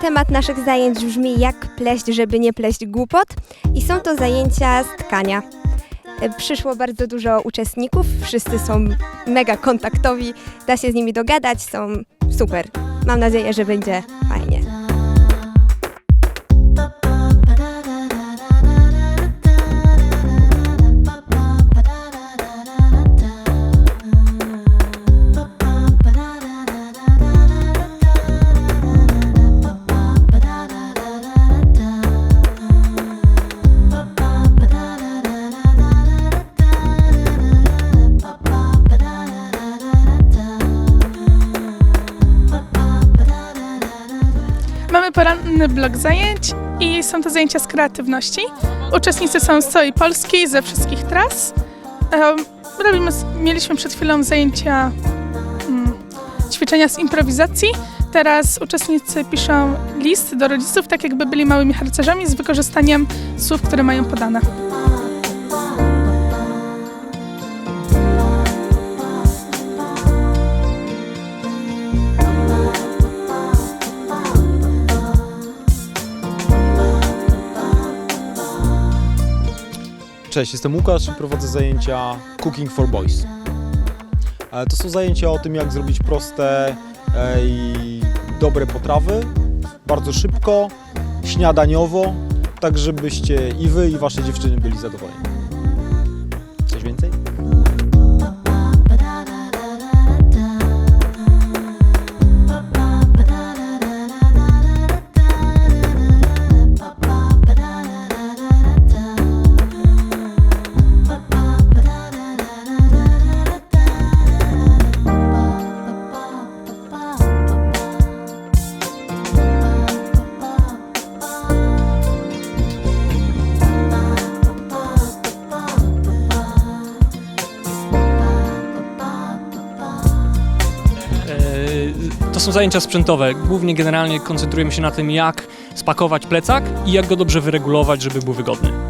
Temat naszych zajęć brzmi jak pleść, żeby nie pleść głupot i są to zajęcia z tkania. E, przyszło bardzo dużo uczestników, wszyscy są mega kontaktowi, da się z nimi dogadać, są super. Mam nadzieję, że będzie fajnie. Poranny blok zajęć i są to zajęcia z kreatywności. Uczestnicy są z całej Polski, ze wszystkich tras. Robimy, mieliśmy przed chwilą zajęcia mm, ćwiczenia z improwizacji. Teraz uczestnicy piszą list do rodziców, tak jakby byli małymi harcerzami z wykorzystaniem słów, które mają podane. Cześć, jestem Łukasz i prowadzę zajęcia Cooking for Boys. E, To są zajęcia o tym, jak zrobić proste e, i dobre potrawy, bardzo szybko, śniadaniowo, tak żebyście i wy, i wasze dziewczyny byli zadowoleni. To są zajęcia sprzętowe. Głównie generalnie koncentrujemy się na tym, jak spakować plecak i jak go dobrze wyregulować, żeby był wygodny.